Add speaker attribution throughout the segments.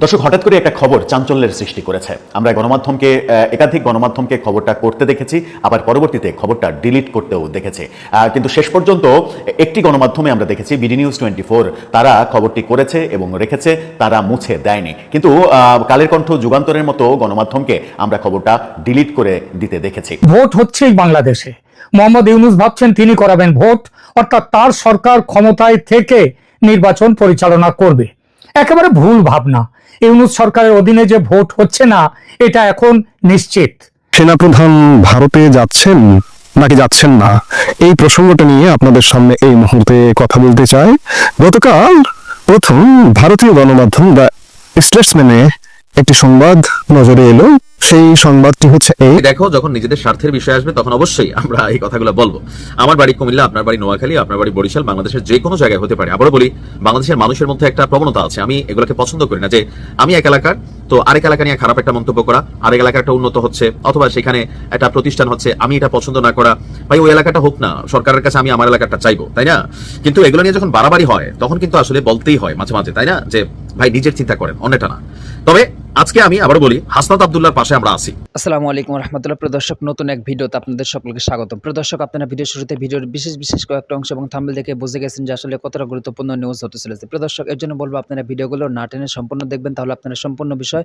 Speaker 1: দর্শক, হঠাৎ করে একটা খবর চাঞ্চল্যের সৃষ্টি করেছে। আমরা গণমাধ্যমকে একাধিক গণমাধ্যমকে খবরটা করতে দেখেছি, আবার পরবর্তীতে খবরটা ডিলিট করতেও দেখেছি। কিন্তু শেষ পর্যন্ত একটি গণমাধ্যমে আমরা দেখেছি, বিডি নিউজ টোয়েন্টি তারা খবরটি করেছে এবং রেখেছে, তারা মুছে দেয়নি। কিন্তু কালের কণ্ঠ যুগান্তরের মতো গণমাধ্যমকে আমরা খবরটা ডিলিট করে দিতে দেখেছি।
Speaker 2: ভোট হচ্ছেই বাংলাদেশে। মোহাম্মদ ইউনুস ভাবছেন তিনি করাবেন ভোট, অর্থাৎ তার সরকার ক্ষমতায় থেকে নির্বাচন পরিচালনা করবে। একেবারে ভুল ভাবনা। ইউনুস সরকারের অধীনে যে ভোট হচ্ছে না, এটা এখন নিশ্চিত।
Speaker 3: সেনাপ্রধান ভারতে যাচ্ছেন নাকি যাচ্ছেন না? এই প্রসঙ্গটা নিয়ে আপনাদের সামনে এই মুহূর্তে কথা বলতে চাই। গতকাল প্রথম ভারতীয় গণমাধ্যম দ্য স্টেটসম্যানে একটি সংবাদ নজরে এলো। সেই সংবাদটি হচ্ছে এই।
Speaker 4: দেখো, যখন নিজেদের স্বার্থের বিষয় আসবে, তখন অবশ্যই আমরা এই কথাগুলো বলব। আমার বাড়ি কুমিল্লা, আপনার বাড়ি নোয়াখালী, আপনার বাড়ি বরিশাল, বাংলাদেশের যে কোনো জায়গায় হতে পারে। আবারও বলি, বাংলাদেশের মানুষের মধ্যে একটা প্রবণতা আছে। আমি এগুলোকে পছন্দ করি না যে আমি এক এলাকার তো আরেক এলাকা নিয়ে খারাপ একটা মন্তব্য করা, আরেক এলাকা একটা উন্নত হচ্ছে, অথবা সেখানে একটা প্রতিষ্ঠান হচ্ছে, আমি এটা পছন্দ না করা। ভাই, ওই এলাকাটা হোক না, সরকারের কাছে আমি আমার এলাকাটা চাইব, তাই না? কিন্তু এগুলো নিয়ে যখন বাড়াবাড়ি হয়, তখন কিন্তু আসলে বলতেই হয় মাঝে মাঝে, তাই না? যে, ভাই, নিজের চিন্তা করেন, অন্যটা না। তবে আজকে আমি আবার বলি, হাসনাত আবদুল্লাহর পাশে আমরা আছি।
Speaker 5: আসসালামু আলাইকুম রহমতুল্লাহ। প্রদর্শক নতুন এক ভিডিওতে আপনাদের সকলকে স্বাগত প্রদর্শক আপনারা ভিডিও শুরুতে ভিডিওর বিশেষ বিশেষ কয়েকটা অংশ এবং থাম্বেল দেখে বুঝে গেছেন যে আসলে কতটা গুরুত্বপূর্ণ নিউজ হতে চলেছে। প্রদর্শক এর জন্য বলব, আপনারা ভিডিওগুলো না টেনে সম্পূর্ণ দেখবেন, তাহলে আপনারা সম্পূর্ণ বিষয়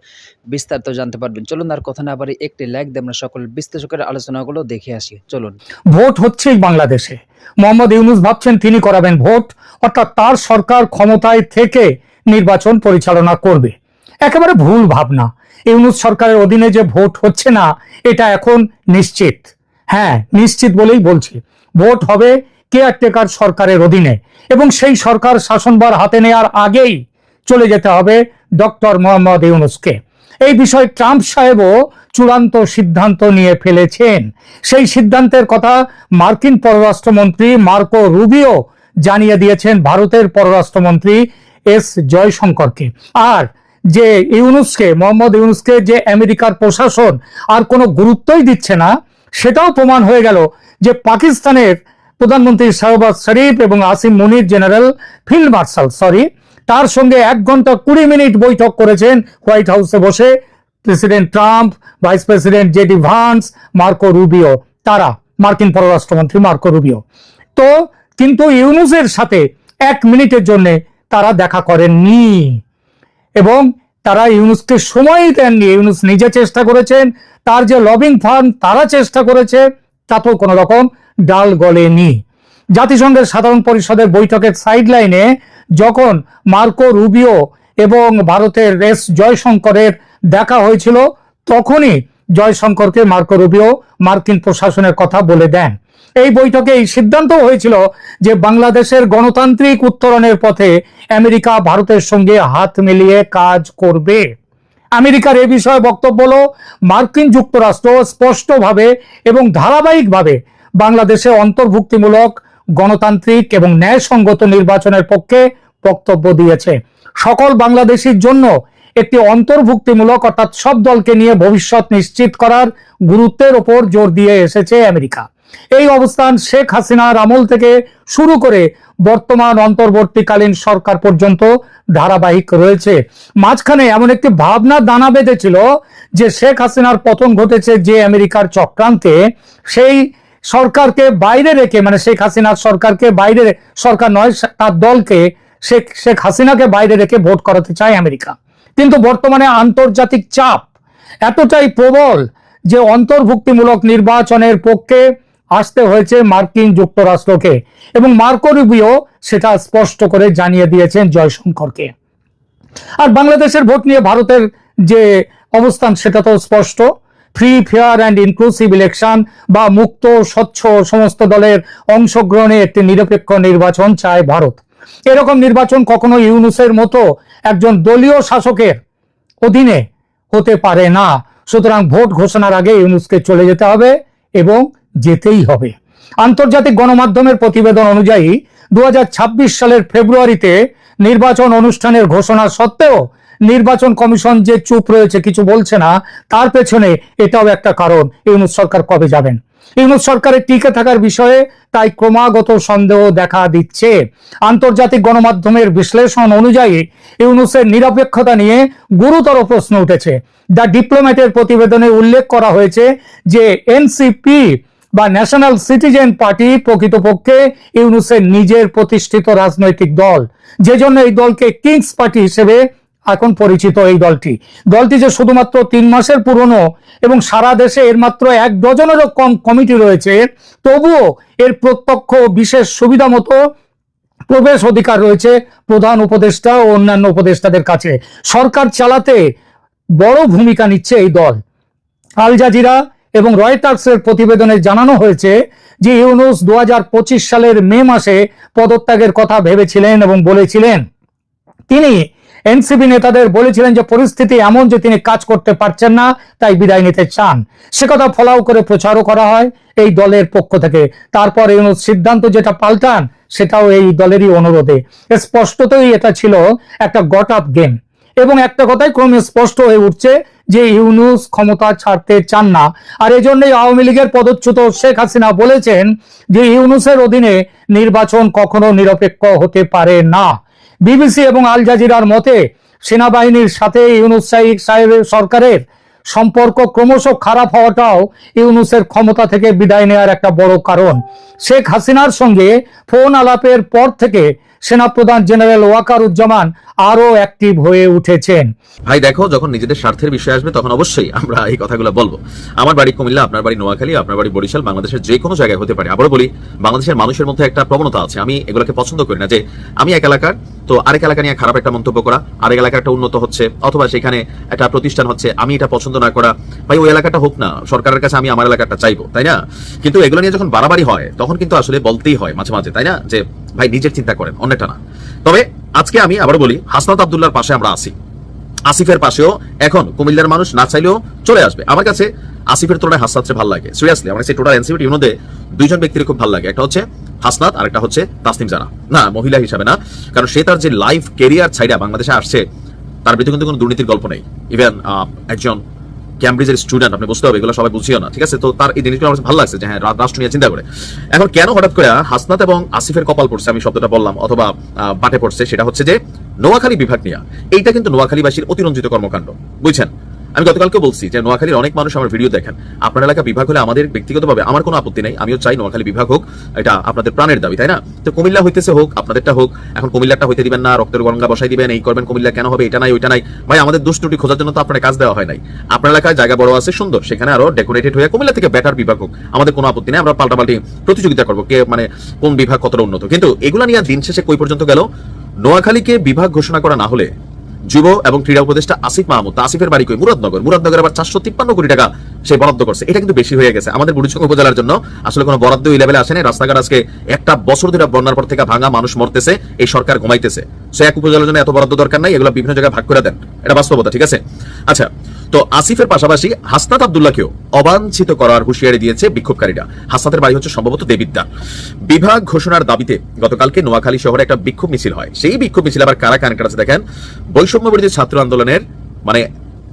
Speaker 5: বিস্তারিত জানতে পারবেন। চলুন আর কথা না বাড়ি একটি লাইক দিয়ে আমরা সকল বিশ্লেষকের আলোচনাগুলো দেখে আসি। চলুন।
Speaker 2: ভোট হচ্ছেই বাংলাদেশে। মোহাম্মদ ইউনুস ভাবছেন তিনি করাবেন ভোট, অর্থাৎ তার সরকার ক্ষমতায় থেকে নির্বাচন পরিচালনা করবে। একেবারে ভুল ভাবনা। ইউনুস সরকারের অধীনে যে ভোট হচ্ছে না, এটা এখন নিশ্চিত। হ্যাঁ নিশ্চিত বলেই বলছি। ভোট হবে কেয়ারটেকার সরকারের অধীনে এবং সেই সরকার শাসনবার হাতে নেওয়ার আগেই চলে যেতে হবে ডক্টর মোহাম্মদ ইউনুসকে। এই বিষয়ে ট্রাম্প সাহেবও চূড়ান্ত সিদ্ধান্ত নিয়ে ফেলেছেন। সেই সিদ্ধান্তের কথা মার্কিন পররাষ্ট্রমন্ত্রী মার্কো রুবিও জানিয়ে দিয়েছেন ভারতের পররাষ্ট্রমন্ত্রী এস জয়শঙ্করকে। আর যে ইউনুসকে, মোহাম্মদ ইউনুসকে যে আমেরিকার প্রশাসন আর কোনো গুরুত্বই দিচ্ছে না, সেটাও প্রমাণ হয়ে গেল যে পাকিস্তানের প্রধানমন্ত্রী শাহবাজ শরীফ এবং Asim Munir general field marshal, sorry তার সঙ্গে এক ঘণ্টা কুড়ি মিনিট বৈঠক করেছেন হোয়াইট হাউসে বসে president Trump, vice president JD Vance, Marco Rubio, তারা মার্কিন পররাষ্ট্রমন্ত্রী মার্কো রুবিও। তো কিন্তু ইউনুসের সাথে এক মিনিটের জন্য তারা দেখা করেননি এবং তারা ইউনুসকে সময়ই দেননি। ইউনুস নিজে চেষ্টা করেছেন, তার যে লবিং ফার্ম তারা চেষ্টা করেছে, তাতেও কোনো রকম ডাল গলেনি। জাতিসংঘের সাধারণ পরিষদের বৈঠকের সাইডলাইনে যখন মার্কো রুবিও এবং ভারতের এস জয়শঙ্করের দেখা হয়েছিল, তখনই জয়শঙ্করকে মার্কো রুবিও মার্কিন প্রশাসনের কথা বলে দেন। এই বৈঠকে এই সিদ্ধান্ত হয়েছিল যে বাংলাদেশের গণতান্ত্রিক উত্তরণের পথে আমেরিকা ভারতের সঙ্গে হাত মিলিয়ে কাজ করবে। আমেরিকার এ বিষয়ে বক্তব্য হল, মার্কিন যুক্তরাষ্ট্র স্পষ্টভাবে এবং ধারাবাহিকভাবে বাংলাদেশে অন্তর্ভুক্তিমূলক গণতান্ত্রিক এবং ন্যায়সঙ্গত নির্বাচনের পক্ষে বক্তব্য দিয়েছে। সকল বাংলাদেশির জন্য একটি অন্তর্ভুক্তিমূলক অর্থাৎ সব দলকে নিয়ে ভবিষ্যৎ নিশ্চিত করার গুরুত্বের ওপর জোর দিয়ে এসেছে আমেরিকা। এই অবস্থান শেখ হাসিনার আমল থেকে শুরু করে বর্তমান অন্তর্বর্তীকালীন সরকার পর্যন্ত ধারাবাহিক রয়েছে। মাঝখানে এমন একটি ভাবনা দানা বেঁধেছিল যে শেখ হাসিনার পতন ঘটেছে যে আমেরিকার চক্রান্তে, সেই সরকারকে বাইরে রেখে মানে শেখ হাসিনার সরকারকে বাইরে সরকার নয় তার দলকে শেখ শেখ হাসিনাকে বাইরে রেখে ভোট করাতে চায় আমেরিকা। কিন্তু বর্তমানে আন্তর্জাতিক চাপ এতটাই প্রবল যে অন্তর্ভুক্তিমূলক নির্বাচনের পক্ষে আসতে হয়েছে মার্কিন যুক্তরাষ্ট্রকে এবং মার্কো রুবিও সেটা স্পষ্ট করে জানিয়ে দিয়েছেন জয়শঙ্করকে। আর বাংলাদেশের ভোট নিয়ে ভারতের যে অবস্থান সেটা তো স্পষ্ট। Free fair and inclusive election বা মুক্ত, স্বচ্ছ সমস্ত দলের অংশগ্রহণে একটি নিরপেক্ষ নির্বাচন চায় ভারত। এরকম নির্বাচন কখনো ইউনুসের মতো একজন দলীয় শাসকের অধীনে হতে পারে না। সুতরাং ভোট ঘোষণার আগে ইউনুসকে চলে যেতে হবে এবং যেতেই হবে। আন্তর্জাতিক গণমাধ্যমের প্রতিবেদন অনুযায়ী দু হাজার ছাব্বিশ সালের ফেব্রুয়ারিতে নির্বাচন অনুষ্ঠানের ঘোষণা সত্ত্বেও নির্বাচন কমিশন যে চুপ রয়েছে, কিছু বলছে না, তার পেছনে এটাও একটা কারণ। ইউনুস সরকার কবে যাবেন? ইউনুস সরকারের টিকে থাকার বিষয়ে তাই ক্রমাগত সন্দেহ দেখা দিচ্ছে। আন্তর্জাতিক গণমাধ্যমের বিশ্লেষণ অনুযায়ী ইউনুসের নিরপেক্ষতা নিয়ে গুরুতর প্রশ্ন উঠেছে। দ্য ডিপ্লোম্যাটের প্রতিবেদনে উল্লেখ করা হয়েছে যে এনসিপি বা ন্যাশনাল সিটিজেন পার্টি প্রকৃতপক্ষে ইউনুসের নিজের প্রতিষ্ঠিত রাজনৈতিক দল। যে জন্য এই দলকে কিংস পার্টি হিসেবে এখন পরিচিত এই দলটি। দলটি যে শুধুমাত্র তিন মাসের পুরনো এবং সারা দেশে এর মাত্র এক ডজনেরও কম কমিটি রয়েছে, তবুও এর প্রত্যক্ষ বিশেষ সুবিধা মতো প্রবেশ অধিকার রয়েছে প্রধান উপদেষ্টা ও অন্যান্য উপদেষ্টাদের কাছে। সরকার চালাতে বড় ভূমিকা নিচ্ছে এই দল। আল জাজিরা এবং রয়টার্সের প্রতিবেদনে জানানো হয়েছে যে ইউনুস দু হাজার পঁচিশ সালের মে মাসে পদত্যাগের কথা ভেবেছিলেন এবং বলেছিলেন, তিনি এনসিপি নেতাদের বলেছিলেন যে পরিস্থিতি এমন যে তিনি কাজ করতে পারছেন না, তাই বিদায় নিতে চান। সে কথা ফলাও করে প্রচারও করা হয় এই দলের পক্ষ থেকে। তারপর ইউনুস সিদ্ধান্ত যেটা পাল্টান, সেটাও এই দলেরই অনুরোধে। স্পষ্টতই এটা ছিল একটা গট আপ গেম। এবং একটা কথাই ক্রমে স্পষ্ট হয়ে উঠছে যে ইউনুস ক্ষমতা ছাড়তে চান না। আর এজন্যই আওয়ামী লীগের পদচ্যুত শেখ হাসিনা বলেছেন যে ইউনুসের অধীনে নির্বাচন কখনো নিরপেক্ষ হতে পারে না। বিবিসি এবং আল জাজিরার মতে, সেনাবাহিনীর সাথে ইউনুস সাইক সাহেবের সরকারের সম্পর্ক ক্রমশ খারাপ হওয়াটাও ইউনুসের ক্ষমতা থেকে বিদায় নেওয়ার একটা বড় কারণ। শেখ হাসিনার সঙ্গে ফোন আলাপের পর থেকে সেনাপ্রধান জেনারেল ওয়াকারুজ্জামান আরও অ্যাক্টিভ হয়ে উঠেছেন।
Speaker 4: ভাই, দেখো, যখন নিজেদের স্বার্থের বিষয় আসবে, তখন অবশ্যই আমরা এই কথাগুলো বলব। আমার বাড়ি কুমিল্লা, আপনার বাড়ি নোয়াখালী, আপনার বাড়ি বরিশাল, বাংলাদেশের যে কোনো জায়গায় হতে পারে। আবারও বলি, বাংলাদেশের মানুষের মধ্যে একটা প্রবণতা আছে। আমি এগুলোকে পছন্দ করি না যে আমি এক এলাকার, তো আরেক এলাকা নিয়ে খারাপ একটা মন্তব্য করা, আরেক এলাকা একটা উন্নত হচ্ছে, অথবা সেখানে একটা প্রতিষ্ঠান হচ্ছে, আমি এটা পছন্দ না করা। ভাই, ওই এলাকাটা হোক না, সরকারের কাছে আমি আমার এলাকাটা চাইব, তাই না? কিন্তু এগুলো নিয়ে যখন বাড়াবাড়ি হয়, তখন কিন্তু আসলে বলতেই হয় মাঝে মাঝে, তাই না? যে ভাই, নিজের চিন্তা করেন, অন্যটা না। তবে আজকে আমি আবার বলি, হাসনাত আবদুল্লাহর পাশে আমরা আছি। আসিফের পাশেও এখন কুমিল্লার মানুষ না চাইলেও চলে আসবে। আমার কাছে আসিফের তুলনায় হাসনাতকে ভালো লাগে। সিরিয়াসলি আমার কাছে টোটাল এনসিপিটি মধ্যে দুইজন ব্যক্তির খুব ভালো লাগে। একটা হচ্ছে হাসনাত আর একটা হচ্ছে তাসনিম জানা। না, মহিলা হিসাবে না, কারণ সে তার যে লাইফ কেরিয়ার ছাইডা বাংলাদেশে আসছে, তার বিরুদ্ধে কিন্তু কোনো দুর্নীতির গল্প নেই। ইভেন একজন ক্যামব্রিজের স্টুডেন্ট আপনি বুঝতে হবে, এগুলো সবাই বুঝিও না, ঠিক আছে? তো তার এই জিনিসগুলো আমার ভালো লাগছে যে হ্যাঁ রাষ্ট্র নিয়ে চিন্তা করে। এখন কেন হঠাৎ করে হাসনাত এবং আসিফের কপাল পড়ছে, আমি শব্দটা বললাম, অথবা বাটে পড়ছে, সেটা হচ্ছে যে, নোয়াখালী বিভাগ নিয়ে। এইটা কিন্তু নোয়াখালীবাসীর অতিরঞ্জিত কর্মকাণ্ড, বুঝছেন? আমি গতকালকে বলছি যে নোয়াখালীর অনেক মানুষ আমার ভিডিও দেখেন। আপনার এলাকা বিভাগ হলে আমাদের ব্যক্তিগতভাবে আমার কোনো আপত্তি নেই, আমিও চাই নোয়াখালী বিভাগ হোক, এটা আপনাদের প্রাণের দাবি, তাই না? তো কুমিল্লা হইতেছে হোক, আপনাদেরটা হোক, এখন কুমিল্লাটা হইতে দিবেন না, রক্তের গঙ্গা বসাই দিবেন, এই করবেন, কুমিল্লা কেন হবে, এটা নাই, ওইটা নাই। ভাই, আমাদের দোষ ত্রুটি খোঁজার জন্য তো আপনার কাজ দেওয়া হয় নাই। আপনার এলাকায় জায়গা বড় আছে, সুন্দর, সেখানে আরও ডেকোরেটেড হয়ে কুমিল্লা থেকে বেটার বিভাগ হোক, আমাদের কোনো আপত্তি নেই, আমরা পাল্টাপাল্টি প্রতিযোগিতা করব, কে মানে কোন বিভাগ কতটা উন্নত। কিন্তু এগুলা নিয়ে দিন শেষে কই পর্যন্ত গেল? নোয়াখালীকে বিভাগ ঘোষণা করা না হলে যুব এবং ক্রীড়া উপদেষ্টা আসিফ মাহমুদ, আসিফের বাড়ি কই? মুরাদনগর। মুরাদনগর আবার চারশো তিপ্পান্ন কোটি টাকা সে বরাদ্দ করছে। এটা কিন্তু বেশি হয়ে গেছে। আমাদের বুড়িচং উপজেলার জন্য আসলে কোনো বরাদ্দ এই লেভেলে আসেনি রাস্তাঘাট আজকে একটা বছর ধরে বন্যার পর থেকে ভাঙা মানুষ মরতেছে, এই সরকার ঘুমাইতেছে। সে এক উপজেলার জন্য এত বরাদ্দ দরকার নাই, এগুলো বিভিন্ন জায়গায় ভাগ করে দেন। এটা বাস্তবতা, ঠিক আছে? আচ্ছা তো আসিফের পাশাপাশি হাসনাত আবদুল্লাহকেও অবাঞ্ছিত করার হুঁশিয়ারি দিয়েছে বিক্ষোভকারীরা। হাসনাতের বাড়ি হচ্ছে সম্ভবত দেবিদ্যা বিভাগ ঘোষণার দাবিতে গতকালকে নোয়াখালী শহরে একটা বিক্ষোভ মিছিল হয়। সেই বিক্ষোভ মিছিল আবার কারা কানেক্ট আছে দেখেন? বৈষম্য বিরোধী ছাত্র আন্দোলনের মানে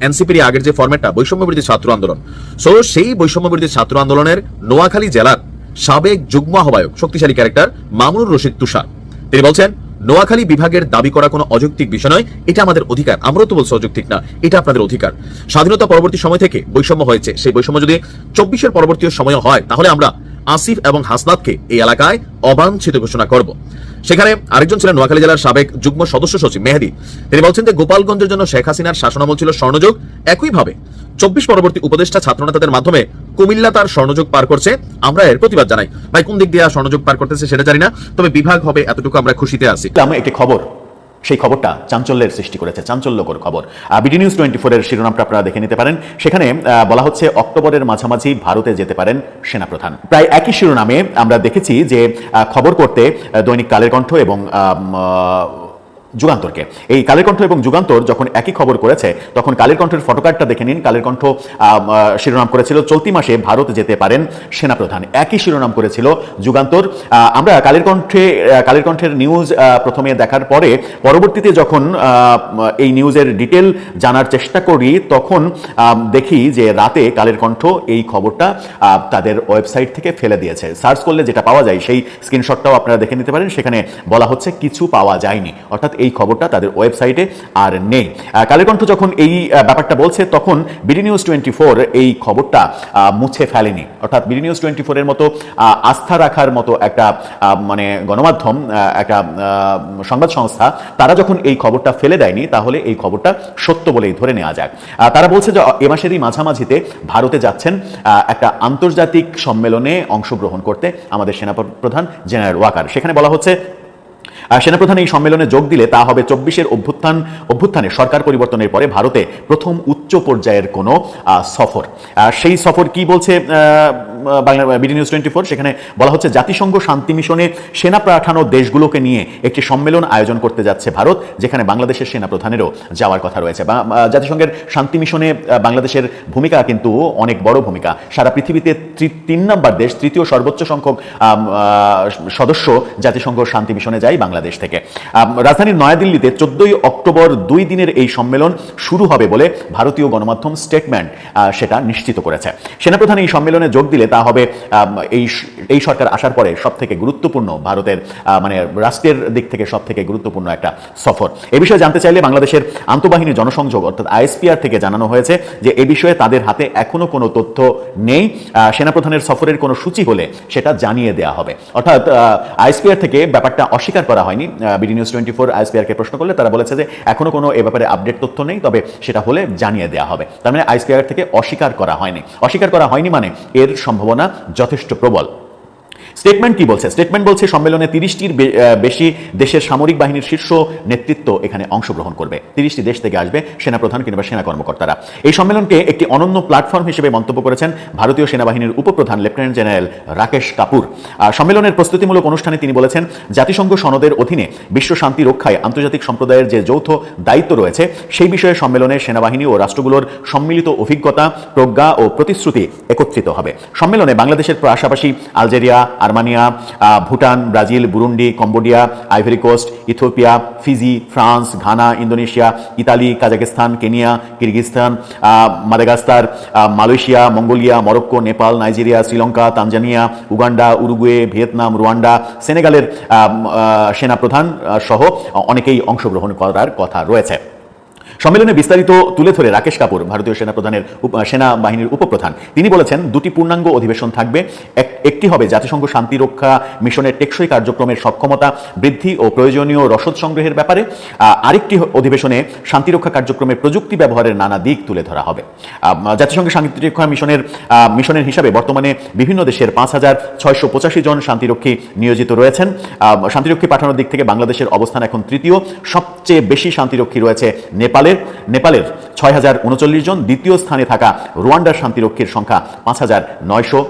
Speaker 4: এনসিপির আগের যে ফরম্যাটটা বৈষম্য বিরোধী ছাত্র আন্দোলন। সো সেই বৈষম্য বিরোধী ছাত্র আন্দোলনের নোয়াখালী জেলার সাবেক যুগ্ম আহ্বায়ক, শক্তিশালী ক্যারেক্টার মামুনুর রশিদ তুষার। তিনি বলছেন, নোয়াখালী বিভাগের দাবি করা কোনো অযৌক্তিক বিষয় নয়, এটা আমাদের অধিকার। আমরাও তো বলছি অযৌক্তিক না, এটা আপনাদের অধিকার। স্বাধীনতা পরবর্তী সময় থেকে বৈষম্য হয়েছে। সেই বৈষম্য যদি চব্বিশের পরবর্তী সময় হয়, তাহলে আমরা আসিফ এবং হাসনাতকে এই এলাকায় অবাঞ্ছিত ঘোষণা করব। সেখানে আরেকজন ছিলেন নোয়াখালী জেলার সাবেক যুগ্ম সদস্য সচিব মেহেদি। তিনি বলছেন যে গোপালগঞ্জের জন্য শেখ হাসিনার শাসনামল ছিল স্বর্ণযোগ। একইভাবে চব্বিশ পরবর্তী উপদেষ্টা ছাত্রনেতাদের মাধ্যমে কুমিল্লা তার স্বর্ণযোগ পার করছে। আমরা এর প্রতিবাদ জানাই। ভাই, কোন দিক দিয়ে স্বর্ণযোগ পার করতেছে সেটা জানি না। তবে বিভাগ হবে এতটুকু আমরা খুশিতে আছি।
Speaker 1: আমি একটি খবর সেই খবরটা চাঞ্চল্যের সৃষ্টি করেছে, চাঞ্চল্যকর খবর। বিডি নিউজ টোয়েন্টি ফোরের শিরোনামটা আপনারা দেখে নিতে পারেন। সেখানে বলা হচ্ছে অক্টোবরের মাঝামাঝি ভারতে যেতে পারেন সেনাপ্রধান। প্রায় একই শিরোনামে আমরা দেখেছি যে খবর করতে দৈনিক কালের কণ্ঠ এবং যুগান্তরকে। এই কালের কণ্ঠ এবং যুগান্তর যখন একই খবর করেছে, তখন কালের কণ্ঠের ফটোকার্ডটা দেখে নিন। কালের কণ্ঠ শিরোনাম করেছিল, চলতি মাসে ভারত যেতে পারেন সেনাপ্রধান। একই শিরোনাম করেছিল যুগান্তর। আমরা কালের কণ্ঠে কালের কণ্ঠের নিউজ প্রথমে দেখার পরে, পরবর্তীতে যখন এই নিউজের ডিটেল জানার চেষ্টা করি, তখন দেখি যে রাতে কালের কণ্ঠ এই খবরটা তাদের ওয়েবসাইট থেকে ফেলে দিয়েছে। সার্চ করলে যেটা পাওয়া যায়, সেই স্ক্রিনশটটাও আপনারা দেখে নিতে পারেন। সেখানে বলা হচ্ছে, কিছু পাওয়া যায়নি। অর্থাৎ এই খবরটা তাদের ওয়েবসাইটে আর নেই। আহ, কালের কণ্ঠ যখন এই ব্যাপারটা বলছে তখন বিডি নিউজ টোয়েন্টি ফোর এই খবরটা মুছে ফেলেনি। অর্থাৎ বিডি নিউজ টোয়েন্টি ফোরের মতো আস্থা রাখার মতো একটা মানে গণমাধ্যম একটা সংবাদ সংস্থা তারা যখন এই খবরটা ফেলে দেয়নি তাহলে এই খবরটা সত্য বলেই ধরে নেওয়া যাক। তারা বলছে যে এ মাসেরই মাঝামাঝিতে ভারতে যাচ্ছেন একটা আন্তর্জাতিক সম্মেলনে অংশগ্রহণ করতে আমাদের সেনাপ্রধান জেনারেল ওয়াকার। সেখানে বলা হচ্ছে সেনাপ্রধান এই সম্মেলনে যোগ দিলে তা হবে চব্বিশের অভ্যুত্থান অভ্যুত্থানে সরকার পরিবর্তনের পরে ভারতে প্রথম উচ্চ পর্যায়ের কোনো সফর। সেই সফর কি বলছে Bangla BD news twenty four সেখানে বলা হচ্ছে, জাতিসংঘ শান্তি মিশনে সেনা পাঠানো দেশগুলোকে নিয়ে একটি সম্মেলন আয়োজন করতে যাচ্ছে ভারত, যেখানে বাংলাদেশের সেনা প্রধানেরও যাওয়ার কথা রয়েছে। জাতিসংঘের শান্তি মিশনে বাংলাদেশের ভূমিকা কিন্তু অনেক বড় ভূমিকা। সারা পৃথিবীতে তিন নম্বর দেশ, তৃতীয় সর্বোচ্চ সংখ্যক সদস্য জাতিসংঘ শান্তি মিশনে যায় বাংলাদেশ থেকে। রাজধানীর নয়াদিল্লিতে চোদ্দই অক্টোবর দুই দিনের এই সম্মেলন শুরু হবে বলে ভারতীয় গণমাধ্যম স্টেটমেন্ট সেটা নিশ্চিত করেছে। সেনাপ্রধান এই সম্মেলনে যোগ দিলে তা হবে এই এই সরকার আসার পরে সব থেকে গুরুত্বপূর্ণ ভারতের মানে রাষ্ট্রের দিক থেকে সব থেকে গুরুত্বপূর্ণ একটা সফর। এ বিষয়ে জানতে চাইলে বাংলাদেশের আন্তঃবাহিনী জনসংযোগ, অর্থাৎ আইএসপিআর থেকে জানানো হয়েছে যে, এ বিষয়ে তাদের হাতে এখনও কোনো তথ্য নেই। সেনাপ্রধানের সফরের কোনো সূচি হলে সেটা জানিয়ে দেওয়া হবে। অর্থাৎ আইএসপিআর থেকে ব্যাপারটা অস্বীকার করা হয়নি। বিডি নিউজ টোয়েন্টি ফোর আইএসপিআরকে প্রশ্ন করলে তারা বলেছে যে, এখনও কোনো এ ব্যাপারে আপডেট তথ্য নেই, তবে সেটা হলে জানিয়ে দেওয়া হবে। তার মানে আইসিআর থেকে অস্বীকার করা হয়নি। অস্বীকার করা হয়নি মানে এর সম্ভাবনা যথেষ্ট প্রবল। স্টেটমেন্ট কি বলছে? স্টেটমেন্ট বলছে সম্মেলনে তিরিশটির বেশি দেশের সামরিক বাহিনীর শীর্ষ নেতৃত্ব এখানে অংশগ্রহণ করবে। তিরিশটি দেশ থেকে আসবে, সেনাপ্রধান কিংবা সেনা কর্মকর্তারা। এই সম্মেলনকে একটি অনন্য প্ল্যাটফর্ম হিসেবে মন্তব্য করেছেন ভারতীয় সেনাবাহিনীর উপপ্রধান লেফটেন্যান্ট জেনারেল রাকেশ কাপুর। সম্মেলনের প্রস্তুতিমূলক অনুষ্ঠানে তিনি বলেছেন, জাতিসংঘ সনদের অধীনে বিশ্ব শান্তি রক্ষায় আন্তর্জাতিক সম্প্রদায়ের যে যৌথ দায়িত্ব রয়েছে, সেই বিষয়ে সম্মেলনে সেনাবাহিনী ও রাষ্ট্রগুলোর সম্মিলিত অভিজ্ঞতা, প্রজ্ঞা ও প্রতিশ্রুতি একত্রিত হবে। সম্মেলনে বাংলাদেশের পাশাপাশি Algeria Armenia Bhutan Brazil Burundi Cambodia Ivory Coast Ethiopia Fiji France Ghana Indonesia Italy Kazakhstan Kenya Kyrgyzstan ah, Malaysia Mongolia Morocco Nepal Nigeria Sri Lanka Tanzania Uganda Uruguay Vietnam Rwanda সেনেগালের সেনাপ্রধান সহ অনেকেই অংশগ্রহণ করার কথা রয়েছে। সম্মেলনে বিস্তারিত তুলে ধরে রাকেশ কাপুর, ভারতীয় সেনাপ্রধানের সেনাবাহিনীর উপপ্রধান। তিনি বলেছেন, দুটি পূর্ণাঙ্গ অধিবেশন থাকবে। একটি হবে জাতিসংঘ শান্তি রক্ষা মিশনের টেকসই কার্যক্রমের সক্ষমতা বৃদ্ধি ও প্রয়োজনীয় রসদ সংগ্রহের ব্যাপারে। আরেকটি অধিবেশনে শান্তিরক্ষা কার্যক্রমের প্রযুক্তি ব্যবহারের নানা দিক তুলে ধরা হবে। জাতিসংঘের শান্তিরক্ষা মিশনের মিশনের হিসাবে বর্তমানে বিভিন্ন দেশের পাঁচ হাজার ছয়শো পঁচাশি জন শান্তিরক্ষী নিয়োজিত রয়েছেন। শান্তিরক্ষী পাঠানোর দিক থেকে বাংলাদেশের অবস্থান এখন তৃতীয়। সবচেয়ে বেশি শান্তিরক্ষী রয়েছে নেপালের নেপালের ছয় হাজার উনচল্লিশ জন দ্বিতীয় স্থানে থাকা রুয়ান্ডার শান্তিরক্ষীর সংখ্যা পাঁচ হাজার নয়শো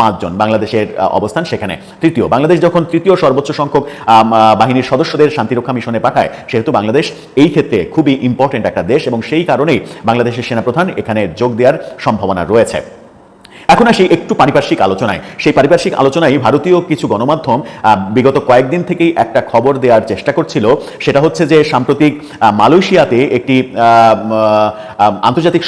Speaker 1: পাঁচ জন। বাংলাদেশের অবস্থান সেখানে। তৃতীয়, বাংলাদেশ যখন তৃতীয় সর্বোচ্চ সংখ্যক বাহিনীর সদস্যদের শান্তিরক্ষা মিশনে পাঠায়, সেহেতু বাংলাদেশ এই ক্ষেত্রে খুবই ইম্পর্টেন্ট একটা দেশ এবং সেই কারণেই বাংলাদেশের সেনাপ্রধান এখানে যোগ দেওয়ার সম্ভাবনা রয়েছে। এখন আসি একটু পারিপার্শ্বিক আলোচনায়। সেই পারিপার্শ্বিক আলোচনায় ভারতীয় কিছু গণমাধ্যম বিগত কয়েকদিন থেকেই একটা খবর দেওয়ার চেষ্টা করছিল। সেটা হচ্ছে যে সাম্প্রতিক মালয়েশিয়াতে একটি আন্তর্জাতিক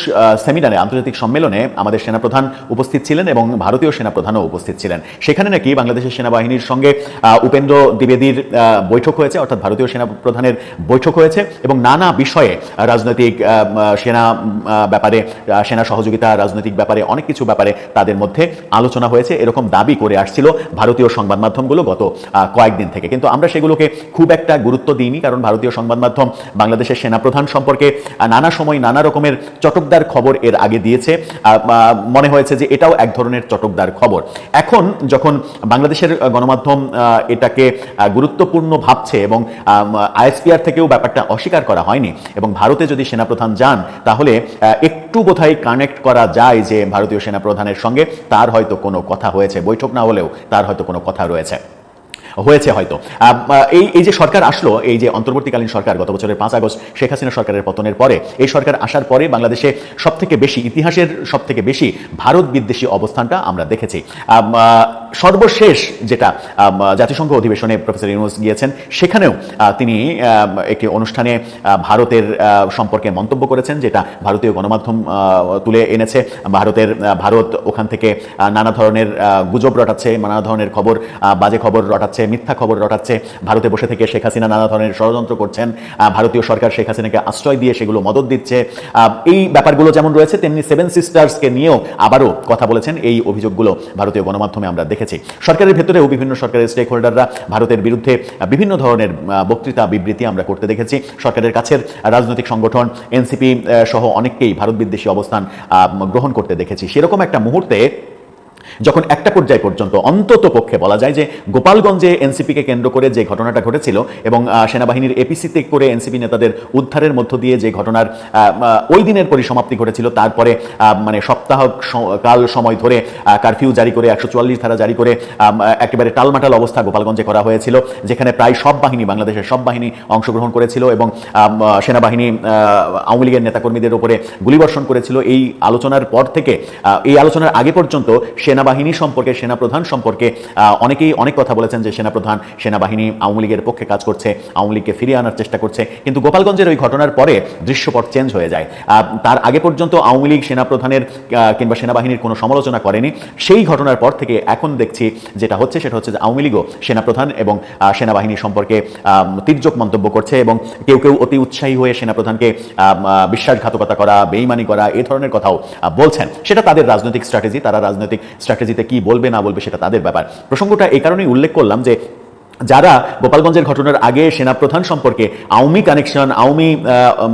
Speaker 1: সেমিনারে, আন্তর্জাতিক সম্মেলনে আমাদের সেনাপ্রধান উপস্থিত ছিলেন এবং ভারতীয় সেনাপ্রধানও উপস্থিত ছিলেন। সেখানে নাকি বাংলাদেশের সেনাবাহিনীর সঙ্গে উপেন্দ্র দ্বিবেদীর বৈঠক হয়েছে, অর্থাৎ ভারতীয় সেনাপ্রধানের বৈঠক হয়েছে এবং নানা বিষয়ে রাজনৈতিক সেনা ব্যাপারে সেনা সহযোগিতা, রাজনৈতিক ব্যাপারে অনেক কিছু ব্যাপারে তাদের মধ্যে আলোচনা হয়েছে। এরকম দাবি করে আসছিল ভারতীয় সংবাদ মাধ্যমগুলো গত কয়েকদিন থেকে। কিন্তু আমরা সেগুলোকে খুব একটা গুরুত্ব দিইনি কারণ ভারতীয় সংবাদ মাধ্যম বাংলাদেশের সেনাপ্রধান সম্পর্কে নানা সময় নানা রকমের চটকদার খবর এর আগে দিয়েছে। মনে হয়েছে যে এটাও এক ধরনের চটকদার খবর। এখন যখন বাংলাদেশের গণমাধ্যম এটাকে গুরুত্বপূর্ণ ভাবছে এবং আইএসপিআর থেকেও ব্যাপারটা অস্বীকার করা হয়নি এবং ভারতে যদি সেনাপ্রধান যান, তাহলে একটু বোধহয় কানেক্ট করা যায় যে ভারতীয় সেনাপ্রধানের সঙ্গে, তার হয়তো কোনো কথা হয়েছে, বৈঠক না হলেও তার হয়তো কোনো কথা রয়েছে। হয়েছে হয়তো। এই এই যে সরকার আসলো, এই যে অন্তর্বর্তীকালীন সরকার গত বছরের পাঁচ আগস্ট, শেখ হাসিনা সরকারের পতনের পরে, এই সরকার আসার পরে বাংলাদেশে সবথেকে বেশি, ইতিহাসের সবথেকে বেশি ভারত বিদ্বেষী অবস্থানটা আমরা দেখেছি। সর্বশেষ যেটা জাতিসংঘ অধিবেশনে প্রফেসর ইউনুস গিয়েছেন, সেখানেও তিনি একটি অনুষ্ঠানে ভারতের সম্পর্কে মন্তব্য করেছেন, যেটা ভারতীয় গণমাধ্যম তুলে এনেছে। ভারতের ভারত ওখান থেকে নানা ধরনের গুজব রটাচ্ছে, নানা ধরনের খবর বাজে খবর রটাচ্ছে, মিথ্যা খবর রটাচ্ছে। ভারতে বসে থেকে শেখ হাসিনা নানা ধরনের ষড়যন্ত্র করছেন ভারতীয় সরকার শেখ হাসিনাকে আশ্রয় দিয়ে সেগুলো মদত দিচ্ছে। এই ব্যাপারগুলো যেমন রয়েছে, তেমনি সেভেন সিস্টার্সকে নিয়েও আবারও কথা বলেছেন। এই অভিযোগগুলো ভারতীয় গণমাধ্যমে আমরা দেখেছি সরকারের ভেতরেও বিভিন্ন সরকারের স্টেক হোল্ডাররা ভারতের বিরুদ্ধে বিভিন্ন ধরনের বক্তৃতা, বিবৃতি আমরা করতে দেখেছি। সরকারের কাছের রাজনৈতিক সংগঠন, এনসিপি সহ অনেককেই ভারত বিদ্বেষী অবস্থান গ্রহণ করতে দেখেছি। সেরকম একটা মুহূর্তে যখন একটা পর্যায় পর্যন্ত, অন্তত পক্ষে বলা যায় যে গোপালগঞ্জে এনসিপিকে কেন্দ্র করে যে ঘটনাটা ঘটেছিল এবং সেনাবাহিনীর এপিসিতে করে এনসিপি নেতাদের উদ্ধারের মধ্য দিয়ে যে ঘটনার ওই দিনের পরিসমাপ্তি ঘটেছিল, তারপরে মানে সপ্তাহ কাল সময় ধরে কারফিউ জারি করে, একশো চুয়াল্লিশ ধারা জারি করে একেবারে টালমাটাল অবস্থা গোপালগঞ্জে করা হয়েছিল, যেখানে প্রায় সব বাহিনী, বাংলাদেশের সব বাহিনী অংশগ্রহণ করেছিল এবং সেনাবাহিনী আওয়ামী লীগের নেতাকর্মীদের উপরে গুলিবর্ষণ করেছিল। এই আলোচনার পর থেকে এই আলোচনার আগে পর্যন্ত সেনাবাহিনী সম্পর্কে, সেনাপ্রধান সম্পর্কে অনেকেই অনেক কথা বলেছেন যে সেনাপ্রধান সেনাবাহিনী আওয়ামী লীগের পক্ষে কাজ করছে, আওয়ামী লীগকে ফিরিয়ে আনার চেষ্টা করছে। কিন্তু গোপালগঞ্জের ওই ঘটনার পরে দৃশ্যপট চেঞ্জ হয়ে যায়। তার আগে পর্যন্ত আওয়ামী লীগ সেনাপ্রধানের কিংবা সেনাবাহিনীর কোনো সমালোচনা করেনি। সেই ঘটনার পর থেকে এখন দেখছি যেটা হচ্ছে, সেটা হচ্ছে যে আওয়ামী লীগও সেনাপ্রধান এবং সেনাবাহিনী সম্পর্কে তির্যক মন্তব্য করছে এবং কেউ কেউ অতি উৎসাহী হয়ে সেনাপ্রধানকে বিশ্বাসঘাতকতা করা, বেইমানি করা, এ ধরনের কথাও বলছেন। সেটা তাদের রাজনৈতিক স্ট্র্যাটেজি তারা রাজনৈতিক স্ট্র্যাটেজিতে কি বলবে না বলবে সেটা তাদের ব্যাপার। প্রসঙ্গটা এই কারণেই উল্লেখ করলাম যে যারা গোপালগঞ্জের ঘটনার আগে সেনাপ্রধান সম্পর্কে আওয়ামী কানেকশন আওয়ামী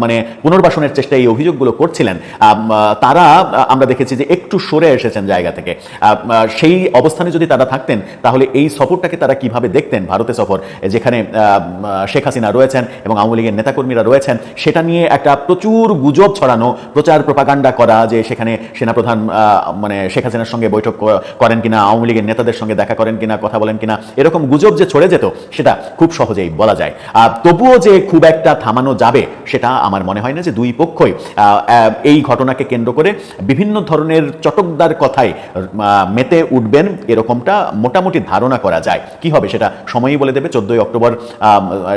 Speaker 1: মানে পুনর্বাসনের চেষ্টা এই অভিযোগগুলো করছিলেন তারা আমরা দেখেছি যে একটু সরে এসেছেন জায়গা থেকে। সেই অবস্থানে যদি তারা থাকতেন, তাহলে এই সফরটাকে তারা কীভাবে দেখতেন ভারতে সফর, যেখানে শেখ হাসিনা রয়েছেন এবং আওয়ামী লীগের নেতাকর্মীরা রয়েছেন, সেটা নিয়ে একটা প্রচুর গুজব ছড়ানো, প্রচার প্রপাগান্ডা করা, যে সেখানে সেনাপ্রধান মানে শেখ হাসিনার সঙ্গে বৈঠক করেন কিনা, আওয়ামী লীগের নেতাদের সঙ্গে দেখা করেন কিনা, কথা বলেন কিনা, এরকম গুজব যে ছড়ে যেত, সেটা খুব সহজেই বলা যায়। আর তবুও যে খুব একটা থামানো যাবে, সেটা আমার মনে হয় না যে দুই পক্ষই এই ঘটনাকে কেন্দ্র করে বিভিন্ন ধরনের চটকদার কথায় মেতে উঠবেন, এরকমটা মোটামুটি ধারণা করা যায়। কি হবে সেটা সময়ই বলে দেবে। চোদ্দই অক্টোবর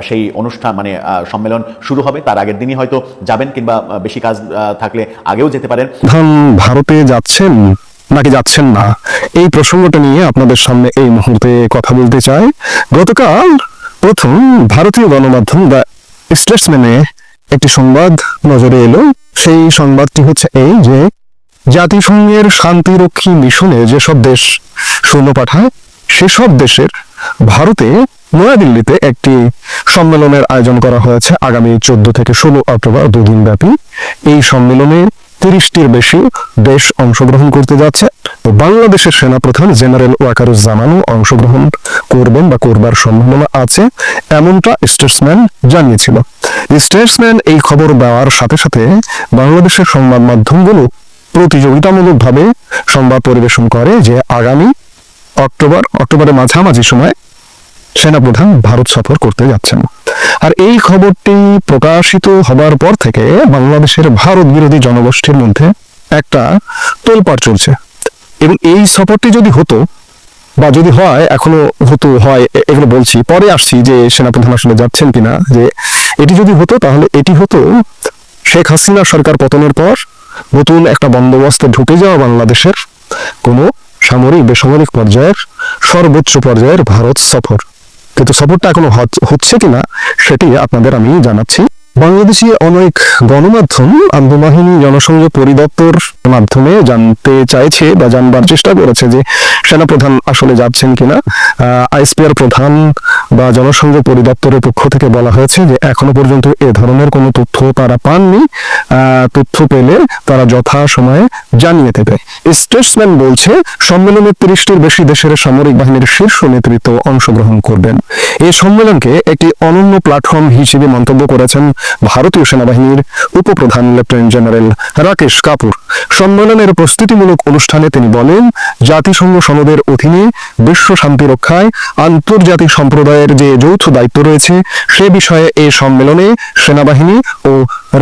Speaker 1: সেই অনুষ্ঠান মানে সম্মেলন শুরু হবে। তার আগের দিনই হয়তো যাবেন কিংবা বেশি কাজ থাকলে আগেও যেতে পারেন।
Speaker 3: ভারতে যাচ্ছেন নাকি যাচ্ছেন না? এই প্রসঙ্গটা নিয়ে আপনাদের সামনে এই মুহূর্তে কথা বলতে চাই। গতকাল প্রথম ভারতীয় গণমাধ্যম দ্য স্টেটসম্যানে একটি সংবাদ নজরে এলো। সেই সংবাদটি হচ্ছে এই যে, জাতিসংঘের শান্তিরক্ষী মিশনে যেসব দেশ সৈন্য পাঠায়, সেসব দেশের ভারতে নয়াদিল্লিতে একটি সম্মেলনের আয়োজন করা হয়েছে আগামী চোদ্দ থেকে ষোলো অক্টোবর দুদিন ব্যাপী এই সম্মেলনে তিরিশটির বেশি দেশ অংশগ্রহণ করতে যাচ্ছে। তো বাংলাদেশের সেনাপ্রধান জেনারেল ওয়াকারুজ্জামানও অংশগ্রহণ করবেন বা করবার সম্ভাবনা আছে, এমনটা স্টেটসম্যান জানিয়েছিল। স্টেটসম্যান এই খবর দেওয়ার সাথে সাথে বাংলাদেশের সংবাদ মাধ্যমগুলো প্রতিযোগিতামূলকভাবে সংবাদ পরিবেশন করে যে আগামী অক্টোবর, অক্টোবরের মাঝামাঝি সময় সেনাপ্রধান ভারত সফর করতে যাচ্ছেন। আর এই খবরটি প্রকাশিত হবার পর থেকে বাংলাদেশের ভারত বিরোধী জনগোষ্ঠীর মধ্যে একটা তোলপাড় চলছে। এবং এই সফরটি যদি হতো বা যদি হয়, এখনও হতো, হয় এগুলো বলছি, পরে আসছি যে সেনাপ্রধান আসলে যাচ্ছেন কিনা, যে এটি যদি হতো, তাহলে এটি হতো শেখ হাসিনা সরকার পতনের পর নতুন একটা বন্দোবস্তে ঢুকে যাওয়া বাংলাদেশের কোনো সামরিক বেসামরিক পর্যায়ের সর্বোচ্চ পর্যায়ের ভারত সফর। কিন্তু সফরটা এখনও হচ- হচ্ছে কিনা সেটি আপনাদের আমি জানাচ্ছি। বাংলাদেশি অনেক গণমাধ্যম আন্দোমাহিনী জনসংযোগ পরিদপ্তর মাধ্যমে জানতে চাইছে বা জানবার চেষ্টা করেছে যে সেনাপ্রধান আসলে যাচ্ছেন কিনা। আইএসপিআর প্রধান বা জনসংযোগ পরিদপ্তরের পক্ষ থেকে বলা হয়েছে যে এখনও পর্যন্ত এ ধরনের কোনো তথ্য তারা পাননি। তথ্য পেলে তারা যথা সময়ে জানিয়ে দেবে। স্টেটসম্যান বলছে, সম্মেলনে তিরিশটির বেশি দেশের সামরিক বাহিনীর শীর্ষ নেতৃত্ব অংশগ্রহণ করবেন। এই সম্মেলনকে একটি অনন্য প্ল্যাটফর্ম হিসেবে মন্তব্য করেছেন ভারতীয় সেনাবাহিনীর উপপ্রধান লেফটেন্যান্ট জেনারেল রাকেশ কাপুর। সম্মেলনের প্রস্তুতিমূলক অনুষ্ঠানে তিনি বলেন, জাতিসংঘ সনদের অধীনে বিশ্ব শান্তি রক্ষায় আন্তর্জাতিক সম্প্রদায়ের যে যৌথ দায়িত্ব রয়েছে, সে বিষয়ে এই সম্মেলনে সেনাবাহিনী ও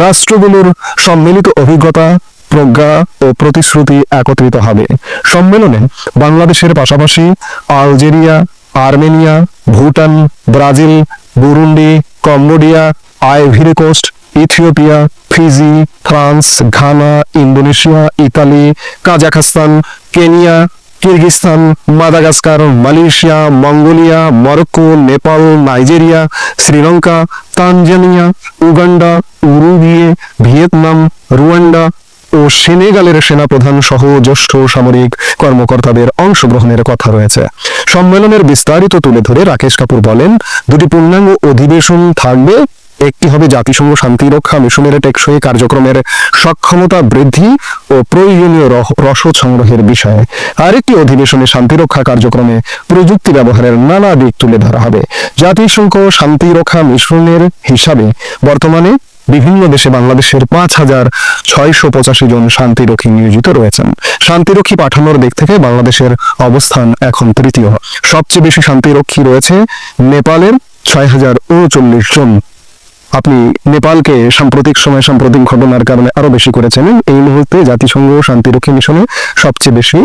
Speaker 3: রাষ্ট্রগুলোর সম্মিলিত অভিজ্ঞতা, প্রজ্ঞা ও প্রতিশ্রুতি একত্রিত হবে। সম্মেলনে বাংলাদেশের পাশাপাশি Algeria, Armenia, Bhutan, Brazil, Burundi, Cambodia, Ivory Coast, Ethiopia Fiji France, Ghana, Indonesia, Italy, Kazakhstan, Kenya, Kyrgyzstan, Madagascar, Malaysia, Mongolia, Morocco, Nepal, Nigeria, Sri Lanka, Tanzania, Uganda, Uruguay, Vietnam, Rwanda ও সেনেগালের সেনাপ্রধান সহ জ্যেষ্ঠ সামরিক কর্মকর্তাদের অংশগ্রহণের কথা রয়েছে। সম্মেলনের বিস্তারিত তুলে ধরে রাকেশ কাপুর বলেন, দুটি পূর্ণাঙ্গ অধিবেশন থাকবে একটি হবে জাতিসংঘ শান্তিরক্ষা মিশনের টেকসই কার্যক্রমের সক্ষমতা বৃদ্ধি ও প্রয়োজনীয় রসদ সংগ্রহের বিষয়ে আরেকটি অধিবেশনে শান্তিরক্ষা কার্যক্রমে প্রযুক্তি ব্যবহারের নানা দিক তুলে ধরা হবে। জাতিসংঘ শান্তিরক্ষা মিশনের হিসাবে বর্তমানে বিভিন্ন দেশে বাংলাদেশের পাঁচ হাজার ছয়শো পঁচাশি জন শান্তিরক্ষী নিয়োজিত রয়েছেন। শান্তিরক্ষী পাঠানোর দিক থেকে বাংলাদেশের অবস্থান এখন তৃতীয়। সবচেয়ে বেশি শান্তিরক্ষী রয়েছে নেপালের ছয় হাজার উনচল্লিশ জন আপনি নেপালকে সাম্প্রতিক সময় সাম্প্রতিক ঘটনার কারণে আরও বেশি করেছেন। এই মুহূর্তে জাতিসংঘ শান্তিরক্ষী মিশনে সবচেয়ে বেশি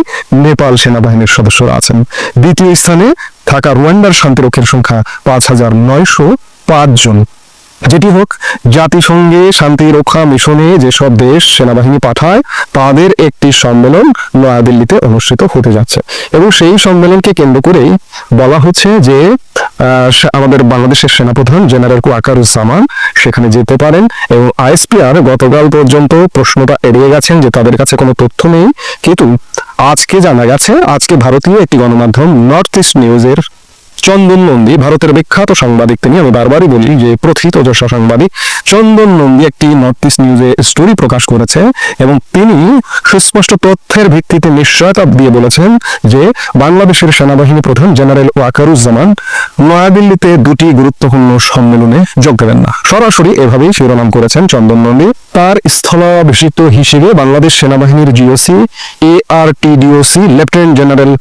Speaker 3: নেপাল সেনাবাহিনীর সদস্যরা আছেন। দ্বিতীয় স্থানে থাকা রুয়ান্ডার শান্তিরক্ষীর সংখ্যা পাঁচ হাজার নয়শো পাঁচ জন। যেটি হোক, জাতিসংঘে শান্তি রক্ষা মিশনে যেসব দেশ সেনাবাহিনী পাঠায়, তাদের একটি সম্মেলন নয়াদিল্লিতে অনুষ্ঠিত হতে যাচ্ছে। এবং সেই সম্মেলনকে কেন্দ্র করেই বলা হচ্ছে যে আমাদের বাংলাদেশের সেনাপ্রধান জেনারেল ওয়াকারুজ্জামান সেখানে যেতে পারেন এবং আইএসপিআর গতকাল পর্যন্ত প্রশ্নটা এড়িয়ে গেছেন যে তাদের কাছে কোনো তথ্য নেই। কিন্তু আজকে জানা গেছে, আজকে ভারতীয় একটি গণমাধ্যম নর্থ ইস্ট নিউজের চন্দন নন্দী, ভারতের বিখ্যাত সাংবাদিক তিনি। আমি বারবারই বলি যে, প্রথিত যশা সাংবাদিক চন্দন নন্দী একটি নর্থ ইস্ট নিউজে স্টোরি প্রকাশ করেছে এবং তিনি সুস্পষ্ট তথ্যের ভিত্তিতে নিশ্চয়তা দিয়ে বলেছেন যে, বাংলাদেশের সেনাবাহিনী প্রধান জেনারেল ওয়াকারুজ্জামান নয়াদিল্লিতে দুটি গুরুত্বপূর্ণ সম্মেলনে যোগ দেবেন না। সরাসরি এভাবেই শিরোনাম করেছেন চন্দন নন্দী। তার স্থলাভিষিক্ত হিসেবে বাংলাদেশ সেনাবাহিনীর GOC A R T DOC lieutenant general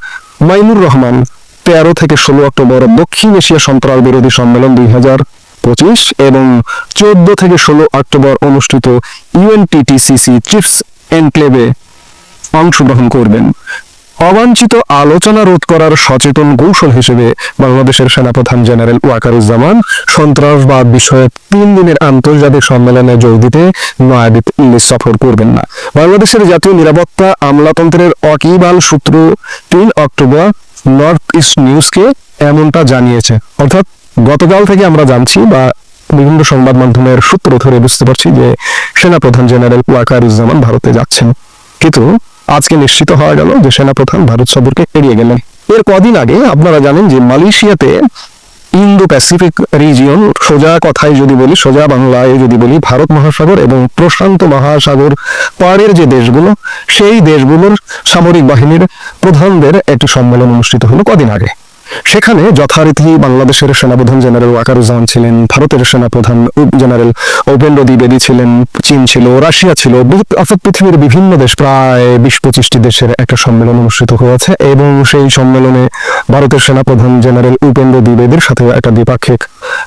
Speaker 3: Mainur Rahman তেরো থেকে ষোলো অক্টোবর দক্ষিণ এশিয়া সন্ত্রাস বিরোধী সম্মেলন দুই হাজার পঁচিশ এবং চোদ্দ থেকে ষোলো অক্টোবর অনুষ্ঠিত ইউএনটিটিসিসি চিপস এনক্লেভে অংশগ্রহণ করবেন। অবাঞ্ছিত আলোচনা রোধ করার সচেতন কৌশল হিসেবে বাংলাদেশের সেনাপ্রধান জেনারেল ওয়াকারুজ্জামান সন্ত্রাসবাদ বিষয়ে তিন দিনের আন্তর্জাতিক সম্মেলনে যোগ দিতে নয়াদিল্লি সফর করবেন না। বাংলাদেশের জাতীয় নিরাপত্তা আমলাতন্ত্রের অকিবাল সূত্র তিন অক্টোবর নর্থ ইস্ট নিউজকে এমনটা জানিয়েছে। অর্থাৎ গতকাল থেকে আমরা জানছি বা বিভিন্ন সংবাদ মাধ্যমের সূত্র ধরে বুঝতে পারছি যে সেনাপ্রধান জেনারেল ওয়াকারুজ্জামান ভারতে যাচ্ছেন। কিন্তু আজকে নিশ্চিত হওয়া গেল যে সেনাপ্রধান ভারত সফরকে এড়িয়ে গেলেন। এর কদিন আগে আপনারা জানেন যে মালয়েশিয়াতে ইন্দো প্যাসিফিক রিজিয়ন, সোজা কথায় যদি বলি, সোজা বাংলায় যদি বলি, ভারত মহাসাগর এবং প্রশান্ত মহাসাগর পাড়ের যে দেশগুলো, সেই দেশগুলোর সামরিক বাহিনীর প্রধানদের একটি সম্মেলন অনুষ্ঠিত হলো কদিন আগে। সেখানে যথারীতি বাংলাদেশের সেনাপ্রধান জেনারেল ওয়াকারুজ্জামান ছিলেন, ভারতের সেনাপ্রধান জেনারেল উপেন্দ্র দ্বিবেদী ছিলেন, চীন ছিল, রাশিয়া ছিল অর্থাৎ পৃথিবীর বিভিন্ন দেশ, প্রায় বিশ পঁচিশটি দেশের একটা সম্মেলন অনুষ্ঠিত হয়েছে এবং সেই সম্মেলনে ভারতের সেনাপ্রধান জেনারেল উপেন্দ্র দ্বিবেদীর সাথে একটা দ্বিপাক্ষিক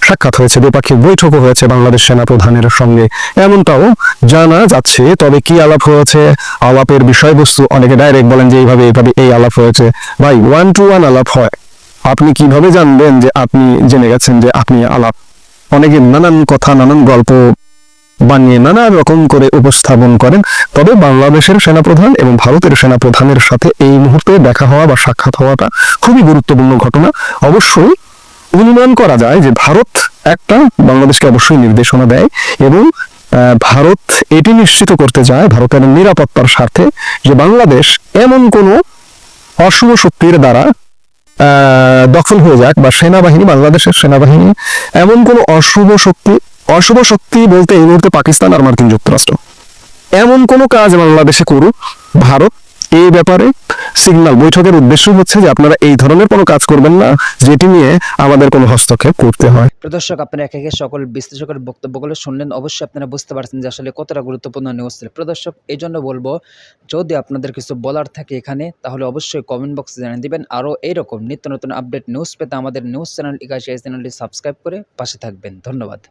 Speaker 3: সাক্ষাৎ হয়েছে। দ্বিপাক্ষিক বৈঠকও হয়েছে বাংলাদেশ সেনাপ্রধানের সঙ্গে। এমনটাও জানা যাচ্ছে, তবে কি আলাপ হয়েছে? আলাপের বিষয়বস্তু অনেকে ডাইরেক্ট বলেন যে এইভাবে এইভাবে এই আলাপ হয়েছে। ভাই ওয়ান টু ওয়ান আলাপ হয়। আপনি কীভাবে জানবেন যে আপনি জেনে গেছেন যে আপনি আলাপ? অনেকে নানান কথা, নানান গল্প বানিয়ে নানা রকম করে উপস্থাপন করেন। তবে বাংলাদেশের সেনাপ্রধান এবং ভারতের সেনাপ্রধানের সাথে এই মুহূর্তে দেখা হওয়া বা সাক্ষাৎ হওয়াটা খুবই গুরুত্বপূর্ণ ঘটনা। অবশ্যই অনুমান করা যায় যে ভারত একটা বাংলাদেশকে অবশ্যই নির্দেশনা দেয় এবং ভারত এটি নিশ্চিত করতে চায় ভারতের নিরাপত্তার স্বার্থে যে বাংলাদেশ এমন কোনো অশুভ শক্তির দ্বারা দখল হয়ে যাক বা সেনাবাহিনী, বাংলাদেশের সেনাবাহিনী এমন কোন অশুভ শক্তি অশুভ শক্তি বলতে এই মুহূর্তে পাকিস্তান আর মার্কিন যুক্তরাষ্ট্র। এমন কোনো কাজ বাংলাদেশে করুক, ভারত এই ব্যাপারে সিগন্যাল বৈঠকের উদ্দেশ্য হচ্ছে যে আপনারা এই ধরনের কোনো কাজ করবেন না, যেটি নিয়ে আমাদের কোনো হস্তক্ষেপ করতে হয়।
Speaker 5: প্রদর্শক আপনারা একে একে সকল বিশ্লেষকের বক্তব্যগুলো শুনলেন। অবশ্যই আপনারা বুঝতে পারছেন যে আসলে কতটা গুরুত্বপূর্ণ নিউজ ছিল। প্রদর্শক এই জন্য বলব, যদি আপনাদের কিছু বলার থাকে এখানে, তাহলে অবশ্যই কমেন্ট বক্সে জানিয়ে দিবেন। আরও এইরকম নিত্য নতুন আপডেট নিউজ পেতে আমাদের নিউজ চ্যানেল ইকাশিয়া চ্যানেলটি সাবস্ক্রাইব করে পাশে থাকবেন। ধন্যবাদ।